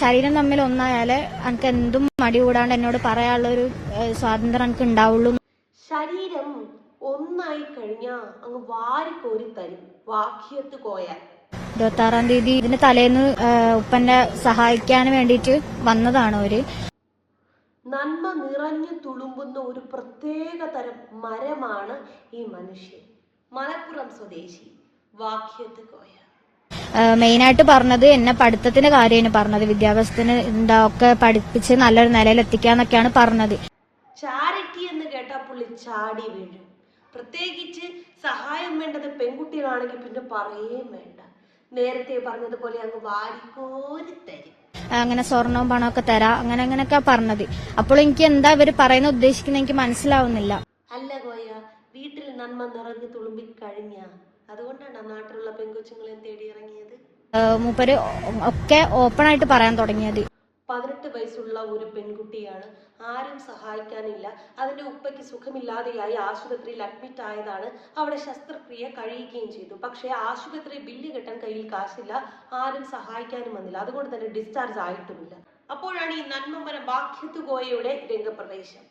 ശരീരം തമ്മിൽ ഒന്നായാലേ എനിക്ക് എന്തും മടി കൂടാണ്ട് എന്നോട് പറയാനുള്ള ഒരു സ്വാതന്ത്ര്യം എനിക്ക് ഉണ്ടാവുള്ളൂ. ശരീരം ഒന്നായി കഴിഞ്ഞാ അങ്ങ് വാരിക്കോരി തരും വാക്യത്ത് പോയാൽ ഇരുപത്തി ആറാം തീയതി ഇതിന്റെ തലേന്ന് ഉപ്പന്റെ സഹായിക്കാൻ വേണ്ടിയിട്ട് വന്നതാണ് അവർ. നന്മ നിറഞ്ഞു തുളുമ്പുന്ന ഒരു പ്രത്യേക തരം മരമാണ് ഈ മനുഷ്യൻ. മലപ്പുറം സ്വദേശി വാക്യത്ത് കോയ മെയിനായിട്ട് പറഞ്ഞത് എന്നെ പഠിത്തത്തിന്റെ കാര്യമാണ് പറഞ്ഞത്. വിദ്യാഭ്യാസത്തിന് എന്താ ഒക്കെ പഠിപ്പിച്ച് നല്ലൊരു നിലയിൽ എത്തിക്കാന്നൊക്കെയാണ് പറഞ്ഞത്. ചാരിറ്റി എന്ന് കേട്ടാൽ പുള്ളി ചാടി വീഴും. പ്രത്യേകിച്ച് സഹായം വേണ്ടത് പെൺകുട്ടികളാണെങ്കിൽ പിന്നെ പറയുകയും വേണ്ട. നേരത്തെ പറഞ്ഞതുപോലെ അങ്ങ് വാരിക്കോരി തരും. അങ്ങനെ സ്വർണവും ഒക്കെ തരാം അങ്ങനെ അങ്ങനെയൊക്കെ പറഞ്ഞത്. അപ്പോൾ എനിക്ക് എന്താ ഇവർ പറയുന്ന ഉദ്ദേശിക്കുന്നത് എനിക്ക് മനസ്സിലാവുന്നില്ല. അല്ല ഗോയ വീട്ടിൽ നന്മ നിറഞ്ഞു തുളുമ്പി കഴിഞ്ഞ അതുകൊണ്ടാണ് നാട്ടിലുള്ള പെൺകൊച്ചുങ്ങളെ തേടി ഇറങ്ങിയത് മൂപ്പര് ഒക്കെ ഓപ്പൺ ആയിട്ട് പറയാൻ തുടങ്ങിയത്. പതിനെട്ട് വയസ്സുള്ള ഒരു പെൺകുട്ടിയാണ്. ആരും സഹായിക്കാനില്ല. അതിന്റെ ഉപ്പയ്ക്ക് സുഖമില്ലാതെയായി ആശുപത്രിയിൽ അഡ്മിറ്റ് ആയതാണ്. അവിടെ ശസ്ത്രക്രിയ കഴിയുകയും ചെയ്തു. പക്ഷേ ആശുപത്രി ബില്ല് കെട്ടാൻ കയ്യിൽ കാശില്ല. ആരും സഹായിക്കാനും വന്നില്ല. അതുകൊണ്ട് തന്നെ ഡിസ്ചാർജ് ആയിട്ടുമില്ല. അപ്പോഴാണ് ഈ നന്മമര ബാഖ്യത്തു ഗോയയുടെ രംഗപ്രവേശം.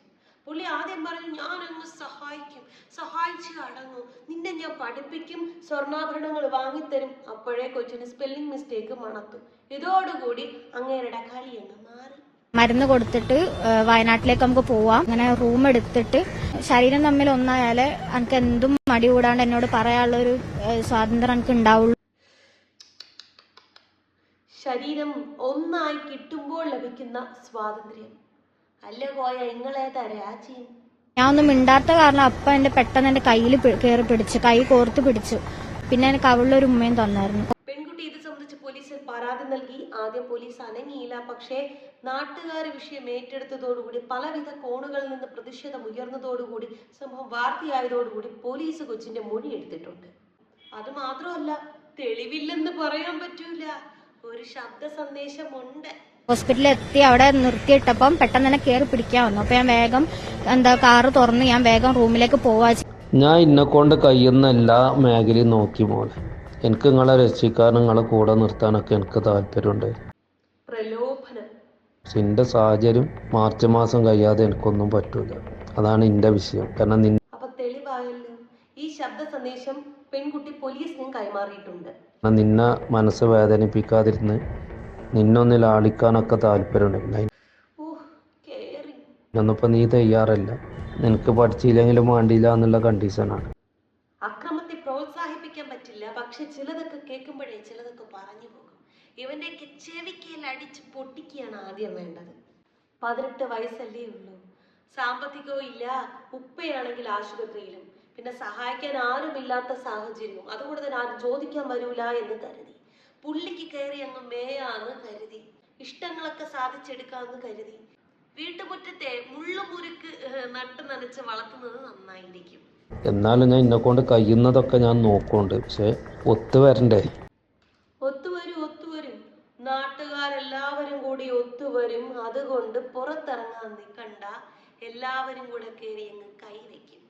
പുള്ളി ആദ്യം പറഞ്ഞു ഞാൻ സഹായി സഹായിക്കും ഞാൻ പഠിപ്പിക്കും സ്വർണാഭരണങ്ങൾ വാങ്ങിത്തരും. അപ്പോഴേ കൊച്ചിന് സ്പെല്ലിംഗ് മിസ്റ്റേക്ക് മണത്തു. ഇതോടുകൂടി അങ്ങേരുടെ കളി അങ്ങ് മാറി. മരുന്ന് കൊടുത്തിട്ട് വയനാട്ടിലേക്ക് നമുക്ക് പോവാം. അങ്ങനെ റൂം എടുത്തിട്ട് ശരീരം തമ്മിൽ ഒന്നായാലേ എനിക്ക് എന്തും മടി കൂടാണ്ട് എന്നോട് പറയാനുള്ള ഒരു സ്വാതന്ത്ര്യം എനിക്ക് ഉണ്ടാവുള്ളൂ. ശരീരം ഒന്നായി കിട്ടുമ്പോൾ ലഭിക്കുന്ന സ്വാതന്ത്ര്യം. അല്ല പോയ നിങ്ങളേതാ രാജ്യം? ഞാൻ ഒന്നും മിണ്ടാത്ത കാരണം അപ്പ എന്റെ പെട്ടെന്ന് എന്റെ കയ്യിൽ കയറി പിടിച്ചു. കൈ കോർത്ത് പിടിച്ചു. പിന്നെ എനിക്ക് ഒരു ഉമ്മയും തന്നായിരുന്നു. പെൺകുട്ടി ഇത് സംബന്ധിച്ച് പോലീസിൽ പരാതി നൽകി. ആദ്യം പോലീസ് അനങ്ങിയില്ല. പക്ഷേ നാട്ടുകാർ വിഷയം ഏറ്റെടുത്തതോടുകൂടി പലവിധ കോണുകളിൽ നിന്ന് പ്രതിഷേധം ഉയർന്നതോടുകൂടി സംഭവം വാർത്തയായതോടുകൂടി പോലീസ് കൊച്ചിന്റെ മൊഴി എടുത്തിട്ടുണ്ട്. അത് മാത്രമല്ല തെളിവില്ലെന്ന് പറയാൻ പറ്റൂല. ഒരു ശബ്ദ സന്ദേശമുണ്ട്. ഹോസ്പിറ്റലിൽ എത്തി അവിടെ നിർത്തിയിട്ടപ്പം പെട്ടെന്ന് തന്നെ കയറി പിടിക്കാൻ വന്നു. അപ്പൊ ഞാൻ വേഗം എന്താ കാറ് തുറന്ന് ഞാൻ വേഗം റൂമിലേക്ക് പോവാ ഞാൻ ഇന്നെ കൊണ്ട് കഴിയുന്ന എല്ലാ മേഖലയും നോക്കി മോളെ. എനിക്ക് നിങ്ങളെ രക്ഷിക്കാൻ നിങ്ങളെ കൂടെ നിർത്താനൊക്കെ എനിക്ക് താല്പര്യമുണ്ട്. എന്റെ സാഹചര്യം മാർച്ച് മാസം കഴിയാതെ എനിക്കൊന്നും പറ്റൂല. അതാണ് എന്റെ വിഷയം. കാരണം നിന്റെ ഈ ശബ്ദ സന്ദേശം പെൺകുട്ടി പോലീസിനും കൈമാറിയിട്ടുണ്ട്. നിന്നെ മനസ്സ് വേദനിപ്പിക്കാതിരുന്ന് നിന്നൊന്ന് ആളിക്കാനൊക്കെ താല്പര്യമുണ്ടെങ്കിൽ അതിനൊന്നിപ്പോൾ നീ തയ്യാറല്ല. നിനക്ക് പഠിച്ചില്ലെങ്കിലും വേണ്ടിയില്ല എന്നുള്ള കണ്ടീഷനാണ് അക്രമത്തെ പ്രോത്സാഹിപ്പിക്കാൻ പറ്റില്ല. പക്ഷെ ചിലതൊക്കെ കേൾക്കുമ്പോഴേ ചിലതൊക്കെ പറഞ്ഞു പോകും. ഇവന്റെയൊക്കെ ചെവിക്കയിൽ അടിച്ച് പൊട്ടിക്കുകയാണ് ആദ്യം വേണ്ടത്. പതിനെട്ട് വയസ്സല്ലേ ഉള്ളൂ. സാമ്പത്തികവും ഇല്ല. ഉപ്പയാണെങ്കിൽ ആശുപത്രിയിലും. പിന്നെ സഹായിക്കാൻ ആരുമില്ലാത്ത സാഹചര്യവും. അതുകൊണ്ട് തന്നെ ആരും ചോദിക്കാൻ വരൂല എന്ന് കരുതി. പുള്ളിക്ക് കയറി അങ്ങ് മേയാന്ന് കരുതി. ഇഷ്ടങ്ങളൊക്കെ സാധിച്ചെടുക്കാന്ന് കരുതി. വീട്ടുമുറ്റത്തെ മുള്ളുമുരുക്ക് നട്ട് നനച്ച് വളർത്തുന്നത് നന്നായിരിക്കും. എന്നാലും ഞാൻ ഇന്നെ കൊണ്ട് കഴിയുന്നതൊക്കെ ഞാൻ നോക്കുന്നുണ്ട്. പക്ഷെ ഒത്തു വരണ്ടേ? ഒത്തുവരും ഒത്തുവരും നാട്ടുകാരെല്ലാവരും കൂടി ഒത്തുവരും അതുകൊണ്ട് പുറത്തിറങ്ങാൻ നിൽക്കണ്ട എല്ലാവരും കൂടെ കയറി അങ്ങ് കൈവയ്ക്കും